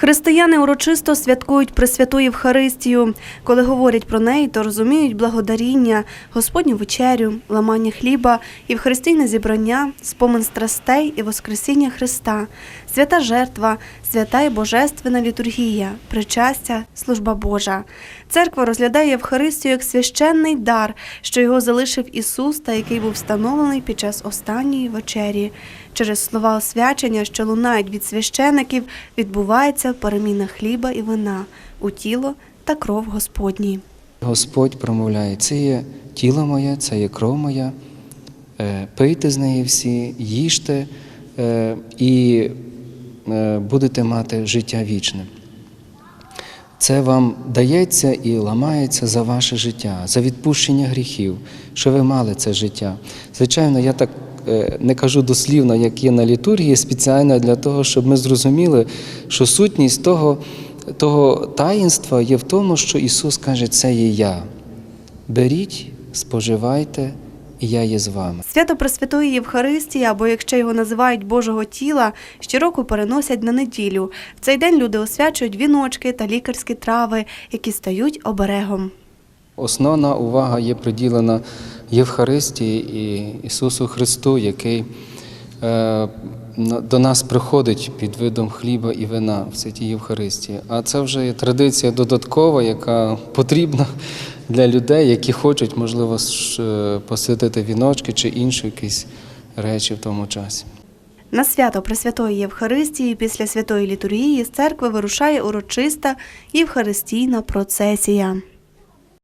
Християни урочисто святкують Пресвяту Євхаристію. Коли говорять про неї, то розуміють благодаріння, Господню вечерю, ламання хліба, євхаристійне зібрання, спомин страстей і Воскресіння Христа, свята жертва, свята і божественна літургія, причастя, служба Божа. Церква розглядає Євхаристію як священний дар, що його залишив Ісус та який був встановлений під час останньої вечері. Через слова освячення, що лунають від священиків, відбувається переміна хліба і вина у тіло та кров Господні. Господь промовляє, це є тіло моє, це є кров моя, е, пийте з неї всі, їжте е, і е, будете мати життя вічне. Це вам дається і ламається за ваше життя, за відпущення гріхів, що ви мали це життя. Звичайно, я так не кажу дослівно, як є на літургії, спеціально для того, щоб ми зрозуміли, що сутність того, того таїнства є в тому, що Ісус каже, це є я. Беріть, споживайте, і я є з вами. Свято Пресвятої Євхаристії, або якщо його називають Божого тіла, щороку переносять на неділю. В цей день люди освячують віночки та лікарські трави, які стають оберегом. Основна увага є приділена Євхаристії і Ісусу Христу, який е, до нас приходить під видом хліба і вина в святій Євхаристії. А це вже є традиція додаткова, яка потрібна для людей, які хочуть, можливо, е, посвятити віночки чи інші якісь речі в тому часі. На свято Пресвятої Євхаристії після святої літургії з церкви вирушає урочиста євхаристійна процесія.